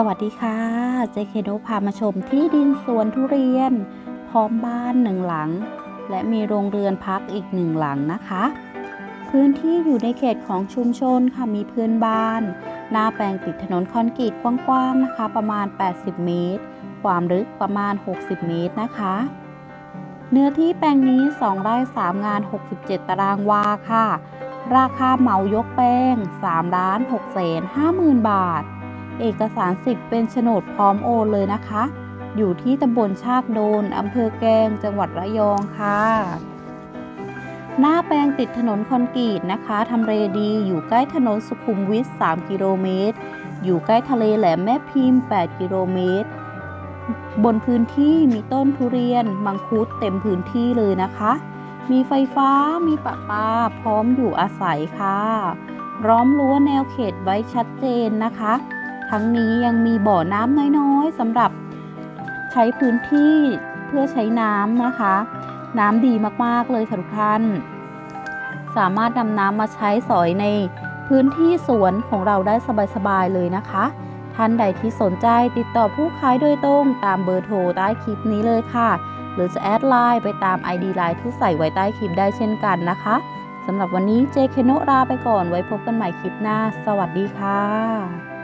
สวัสดีค่ะ เจเคโดพามาชมที่ดินสวนทุเรียน พร้อมบ้านหนึ่งหลัง และมีโรงเรือนพักอีกหนึ่งหลังนะคะ พื้นที่อยู่ในเขตของชุมชนค่ะมีเพื่อนบ้าน หน้าแปลงติดถนนคอนกรีตกว้างๆนะคะ ประมาณ 80 เมตร ความลึกประมาณ 60 เมตรนะคะ เนื้อที่แปลงนี้ 2 ไร่ 3 งาน 67 ตารางวาค่ะ ราคาเหมายกแปลง3ล้าน6แสน5หมื่นบาท เอกสารสิทธิ์เป็นโฉนดพร้อมโอนเลยนะคะ อยู่ที่ตำบลชากโดนอำเภอแกงจังหวัดระยองค่ะ หน้าแปลงติดถนนคอนกรีตนะคะทำเลดีอยู่ใกล้ถนนสุขุมวิท 3 กิโลเมตร อยู่ใกล้ทะเลแหลมแม่พิมพ์ 8 กิโลเมตร บนพื้นที่มีต้นทุเรียน มังคุดเต็มพื้นที่เลยนะคะ มีไฟฟ้ามีประปา พร้อมอยู่อาศัยค่ะล้อมรั้วแนวเขตไว้ชัดเจนนะคะ ทั้งนี้ยังมีบ่อน้ำน้อยๆสำหรับใช้พื้นที่เพื่อใช้น้ำนะคะ น้ำดีมากๆเลยค่ะทุกท่าน สามารถนำน้ำมาใช้สอยในพื้นที่สวนของเราได้สบายๆเลยนะคะ ท่านใดที่สนใจติดต่อผู้ขายโดยตรงตามเบอร์โทรใต้คลิปนี้เลยค่ะ หรือจะแอดไลน์ไปตาม ID ไลน์ที่ใส่ไว้ใต้คลิปได้เช่นกันนะคะสำหรับวันนี้เจเคโนลาไปก่อนไว้พบกันใหม่คลิปหน้า สวัสดีค่ะ